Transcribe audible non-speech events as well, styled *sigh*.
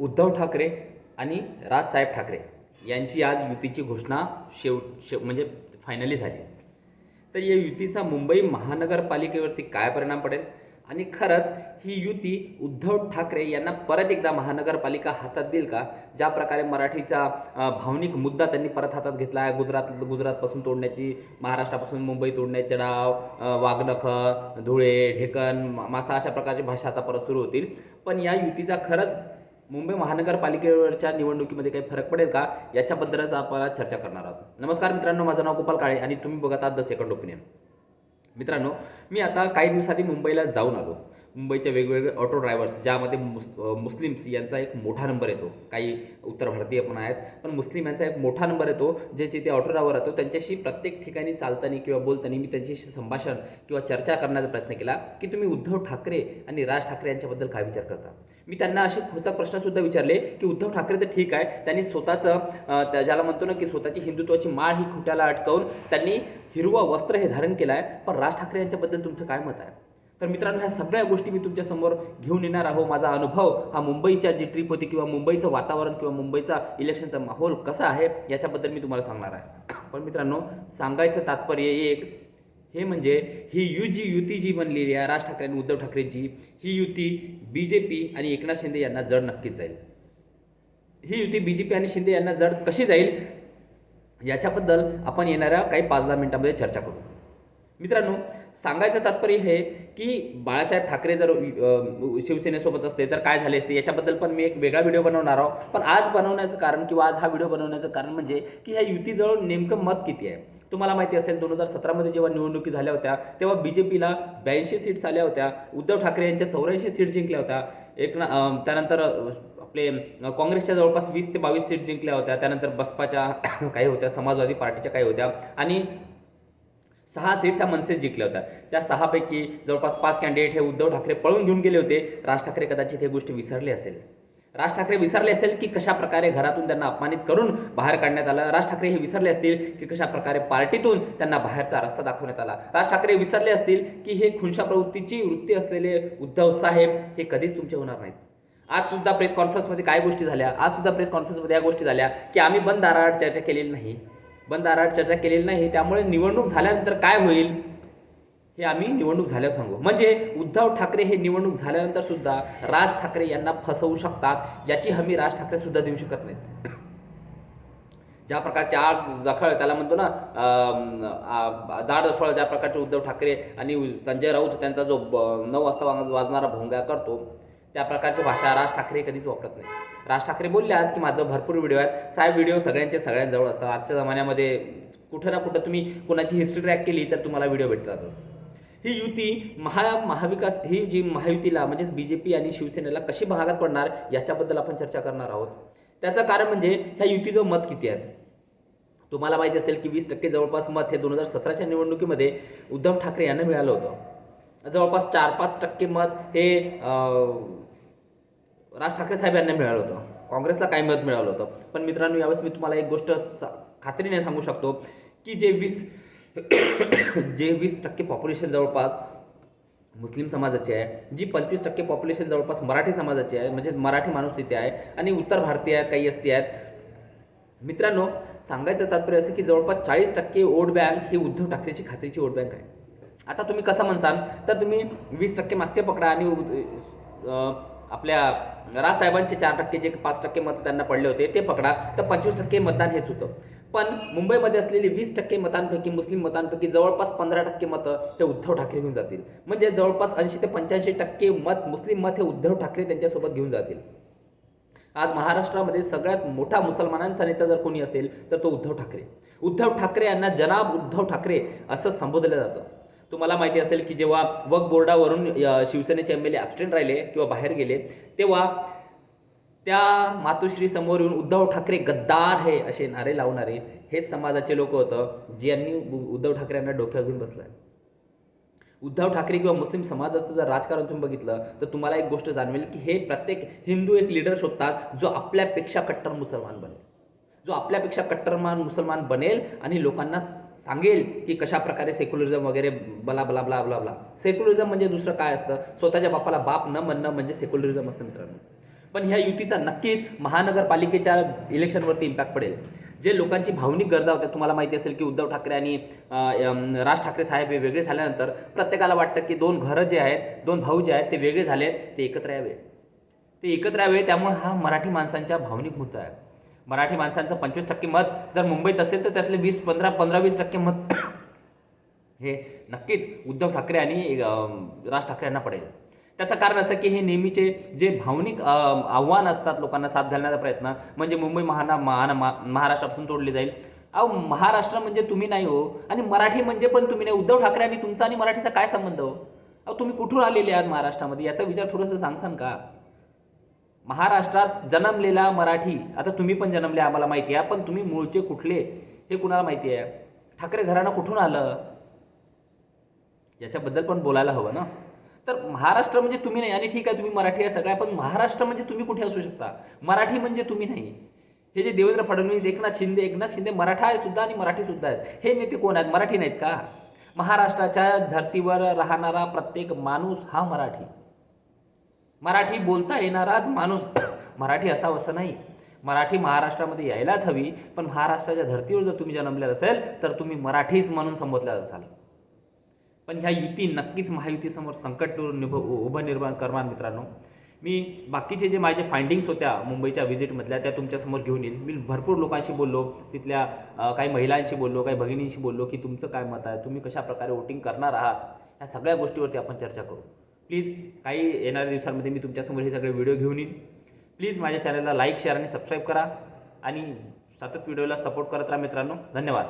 उद्धव ठाकरे आणि राजसाहेब ठाकरे यांची आज युतीची घोषणा शेव शेव म्हणजे फायनली झाली. तर या युतीचा मुंबई महानगरपालिकेवरती काय परिणाम पडेल? आणि खरंच ही युती उद्धव ठाकरे यांना परत एकदा महानगरपालिका हातात देईल का? ज्या प्रकारे मराठीचा भावनिक मुद्दा त्यांनी परत हातात घेतला आहे गुजरात गुजरातपासून तोडण्याची महाराष्ट्रापासून मुंबई तोडण्याचे डाव अ, धुळे ढेकन मा- मासा अशा प्रकारची भाषा आता परत सुरू होतील. पण या युतीचा खरंच मुंबई महानगरपालिकेवरच्या निवडणुकीमध्ये काही फरक पडेल का? याच्याबद्दलच आपण चर्चा करणार आहोत. नमस्कार मित्रांनो माझं नाव गोपाल काळे आणि तुम्ही बघत आहात द सेकंड ओपिनियन. मित्रांनो मी आता काही दिवसाआधी मुंबईला जाऊन आलो. मुंबईचे वेगवेगळे ऑटो ड्रायव्हर्स ज्यामध्ये मुस मुस्लिम्स यांचा एक मोठा नंबर येतो. काही उत्तर भारतीय पण आहेत पण मुस्लिम यांचा एक मोठा नंबर येतो जे जिथे ऑटो ड्रायव्हर येतो त्यांच्याशी प्रत्येक ठिकाणी चालताना किंवा बोलताना मी त्यांच्याशी संभाषण किंवा चर्चा करण्याचा प्रयत्न केला की तुम्ही उद्धव ठाकरे आणि राज ठाकरे यांच्याबद्दल काय विचार करता? मी त्यांना असे पुढचा प्रश्नसुद्धा विचारले की उद्धव ठाकरे तर ठीक आहे. त्यांनी स्वतःचं त्या ज्याला म्हणतो ना की स्वतःची हिंदुत्वाची माळ ही खुट्याला अटकवून त्यांनी हिरवं वस्त्र हे धारण केलं आहे. पण राज ठाकरे यांच्याबद्दल तुमचं काय मत आहे? तर मित्रांनो ह्या सगळ्या गोष्टी मी तुमच्यासमोर घेऊन येणार आहो. माझा अनुभव हा मुंबईच्या जी ट्रिप होती किंवा मुंबईचं वातावरण किंवा मुंबईचा इलेक्शनचा माहोल कसा आहे याच्याबद्दल मी तुम्हाला सांगणार आहे. पण मित्रांनो सांगायचं तात्पर्य एक हे म्हणजे ही यू जी युती जी बनलेली आहे राज ठाकरे आणि उद्धव ठाकरेंची ही युती बी जे पी आणि एकनाथ शिंदे यांना जड नक्कीच जाईल. ही युती बी जे पी आणि शिंदे यांना जड कशी जाईल? याच्याबद्दल आपण येणाऱ्या काही पाच दहा मिनिटांमध्ये चर्चा करू. मित्रांनो सांगायचं तात्पर्य हे की बाळासाहेब ठाकरे जर शिवसेनेसोबत असते तर काय झाले असते याच्याबद्दल पण मी एक वेगळा व्हिडिओ बनवणार आहोत. पण आज बनवण्याचं कारण किंवा आज हा व्हिडिओ बनवण्याचं कारण म्हणजे की ह्या युतीजवळ नेमकं मत किती आहे? तुम्हाला माहिती असेल दोन हजार सतरामध्ये जेव्हा निवडणुकी झाल्या होत्या तेव्हा बी जे पीला ब्याऐंशी सीट्स आल्या होत्या. उद्धव ठाकरे यांच्या चौऱ्याऐंशी सीट जिंकल्या होत्या. एक ना त्यानंतर आपले काँग्रेसच्या जवळपास वीस ते बावीस सीट जिंकल्या होत्या. त्यानंतर बसपाच्या *coughs* काही होत्या समाजवादी पार्टीच्या काही होत्या. आणि सहा सीट्स ह्या मनसेत जिंकल्या होत्या. त्या सहापैकी जवळपास पाच कॅन्डिडेट हे उद्धव ठाकरे पळून घेऊन गेले होते. राज ठाकरे कदाचित हे गोष्टी विसरले असेल. राज ठाकरे विसरले असेल की कशा प्रकारे घरातून त्यांना अपमानित करून बाहेर काढण्यात आलं? राज ठाकरे हे विसरले असतील की कशा प्रकारे पार्टीतून त्यांना बाहेरचा रस्ता दाखवण्यात आला? राज ठाकरे विसरले असतील की हे खुनशा प्रवृत्तीची वृत्ती असलेले उद्धव साहेब हे कधीच तुमचे होणार नाहीत. आज सुद्धा प्रेस कॉन्फरन्समध्ये काय गोष्टी झाल्या? आज सुद्धा प्रेस कॉन्फरन्समध्ये या गोष्टी झाल्या की आम्ही बंद दाराआड चर्चा केलेली नाही. बंद दाराआड चर्चा केलेली नाही त्यामुळे निवडणूक झाल्यानंतर काय होईल? हे आम्ही निवडणूक झाल्यावर सांगू. म्हणजे उद्धव ठाकरे हे निवडणूक झाल्यानंतर सुद्धा राज ठाकरे यांना फसवू शकतात याची हमी राज ठाकरे सुद्धा देऊ शकत नाहीत. ज्या प्रकारचे आग जखळ त्याला म्हणतो ना जाड जफळ ज्या प्रकारचे उद्धव ठाकरे आणि संजय राऊत त्यांचा जो ब- नऊ वाजता वाजणारा भोंगा करतो त्या प्रकारची भाषा राज ठाकरे कधीच वापरत नाही राज ठाकरे बोलले आज की माझं भरपूर व्हिडिओ आहे साहेब व्हिडिओ सगळ्यांचे सगळ्यांजवळ असतात. आजच्या जमान्यामध्ये कुठं ना कुठं तुम्ही कोणाची हिस्ट्री ट्रॅक केली तर तुम्हाला व्हिडिओ भेटतातच. ही युती महा महाविकास ही जी महायुतीला म्हणजेच बी जे पी आणि शिवसेनेला कशी भागात पडणार याच्याबद्दल आपण चर्चा करणार आहोत. त्याचं कारण म्हणजे ह्या युतीचं मत किती आहेत तुम्हाला माहिती असेल की वीस टक्के जवळपास मत हे दोन हजार सतराच्या निवडणुकीमध्ये उद्धव ठाकरे यांना मिळालं होतं. जवळपास चार पाच टक्के मत हे राज ठाकरे साहेब यांना मिळालं होतं. काँग्रेसला काय मत मिळालं होतं. पण मित्रांनो यावेळेस मी तुम्हाला एक गोष्ट सा- खात्रीने सांगू शकतो की जे वीस जे वीस टक्के पॉप्युलेशन जवळपास मुस्लिम समाजाची आहे जी पंचवीस टक्के पॉप्युलेशन जवळपास मराठी समाजाची आहे म्हणजे मराठी माणूस तिथे आहे आणि उत्तर भारतीय आहेत काही एस आहेत. मित्रांनो सांगायचं तात्पर्य असं की जवळपास चाळीस टक्के वोट बँक ही उद्धव ठाकरेची खात्रीची वोट बँक आहे. आता तुम्ही कसं म्हणसाल? तर तुम्ही वीस टक्के मागचे पकडा आणि आपल्या रासाहेबांचे चार टक्के जे पाच टक्के मत त्यांना पडले होते ते पकडा. तर पंचवीस टक्के मतदान हेच होतं. पण मुंबईमध्ये असलेली वीस टक्के मतांपैकी मुस्लिम मतांपैकी जवळपास पंधरा टक्के मतं हे उद्धव ठाकरे घेऊन जातील. म्हणजे जवळपास ऐंशी ते पंच्याऐंशी टक्के मत मुस्लिम मत हे उद्धव ठाकरे त्यांच्यासोबत घेऊन जातील. आज महाराष्ट्रामध्ये सगळ्यात मोठा मुसलमानांचा नेता जर कोणी असेल तर तो उद्धव ठाकरे. उद्धव ठाकरे यांना जनाब उद्धव ठाकरे असं संबोधलं जातं. तुम्हाला माहिती असेल की जेव्हा वक बोर्डावरून शिवसेनेचे एम एल ए ॲबस्टेंट राहिले किंवा बाहेर गेले तेव्हा त्या मातोश्री समोर येऊन उद्धव ठाकरे गद्दार हे असे नारे लावणारे हेच समाजाचे लोक होतं ज्यांनी उद्धव ठाकरे यांना डोक्यावर घेऊन बसलं उद्धव ठाकरे किंवा मुस्लिम समाजाचं जर राजकारण तुम्ही बघितलं तर तुम्हाला एक गोष्ट जाणवेल की हे प्रत्येक हिंदू एक लीडर शोधतात जो आपल्यापेक्षा कट्टर मुसलमान बनेल. जो आपल्यापेक्षा कट्टरमान मुसलमान बनेल आणि लोकांना सांगेल की कशा प्रकारे सेक्युलरिझम वगैरे बला बला बला बला बला. सेक्युलरिझम म्हणजे दुसरं काय असतं? स्वतःच्या बापाला बाप न म्हणणं म्हणजे सेक्युलरिझम असतं मित्रांनो. पण ह्या युतीचा नक्कीच महानगरपालिकेच्या इलेक्शनवरती इम्पॅक्ट पडेल. जे लोकांची भावनिक गरजा होत्या तुम्हाला माहिती असेल की उद्धव ठाकरे आणि राज ठाकरे साहेब हे वेगळे झाल्यानंतर प्रत्येकाला वाटतं की दोन घरं जे आहेत दोन भाऊ जे आहेत ते वेगळे झाले ते एकत्र यावे. ते एकत्र यावे त्यामुळे हा मराठी माणसांच्या भावनिक मुद्दा आहे. मराठी माणसांचं पंचवीस टक्के मत जर मुंबईत असेल तर त्यातले वीस पंधरा पंधरा वीस टक्के मत *coughs* हे नक्कीच उद्धव ठाकरे आणि राज ठाकरे यांना पडेल. त्याचं कारण असं की हे नेहमीचे जे भावनिक आव्हान असतात लोकांना साथ घालण्याचा प्रयत्न म्हणजे मुंबई महाना महाना महाराष्ट्रापासून तोडली जाईल. अहो महाराष्ट्र म्हणजे तुम्ही नाही हो आणि मराठी म्हणजे पण तुम्ही नाही. उद्धव ठाकरे आणि तुमचा आणि मराठीचा काय संबंध हो? अहो तुम्ही कुठून आलेले आहात महाराष्ट्रामध्ये? याचा विचार थोडंसं सांगसान का? महाराष्ट्रात जन्मलेला मराठी आता तुम्ही पण जन्मले आम्हाला माहिती आहे पण तुम्ही मूळचे कुठले हे कुणाला माहिती आहे? ठाकरे घराणं कुठून आलं? याच्याबद्दल पण बोलायला हवं ना? तर महाराष्ट्र म्हणजे तुम्ही नाही आणि ठीक आहे तुम्ही मराठी आहे सगळ्या पण महाराष्ट्र म्हणजे तुम्ही कुठे असू शकता? मराठी म्हणजे तुम्ही नाही. हे जे देवेंद्र फडणवीस एकनाथ शिंदे एकनाथ शिंदे मराठा आहे सुद्धा आणि मराठी सुद्धा आहेत. हे नेते कोण आहेत? मराठी नाहीत का? महाराष्ट्राच्या धर्तीवर राहणारा प्रत्येक माणूस हा मराठी. मराठी बोलता येणाराच माणूस. मराठी असावं असं नाही. मराठी महाराष्ट्रामध्ये यायलाच हवी पण महाराष्ट्राच्या धर्तीवर जर तुम्ही जन्मलेला असेल तर तुम्ही मराठीच म्हणून संबोधल्या असाल. पण ह्या युती नक्कीच महायुतीसमोर संकट निभ उभं निर्माण करणार मित्रांनो. मी बाकीचे जे माझे फाइंडिंग्स होत्या मुंबईच्या व्हिजिटमधल्या त्या तुमच्यासमोर घेऊन येईन. मी भरपूर लोकांशी बोललो तिथल्या काही महिलांशी बोललो काही भगिनींशी बोललो की तुमचं काय मत आहे? तुम्ही कशा प्रकारे वोटिंग करणार आहात? ह्या सगळ्या गोष्टीवरती आपण चर्चा करू. प्लीज काही येणाऱ्या दिवसांमध्ये मी तुमच्यासमोर हे सगळे व्हिडिओ घेऊन येईन. प्लीज माझ्या चॅनलला लाईक शेअर आणि सबस्क्राईब करा. आणि सतत व्हिडिओला सपोर्ट करत राहा मित्रांनो. धन्यवाद.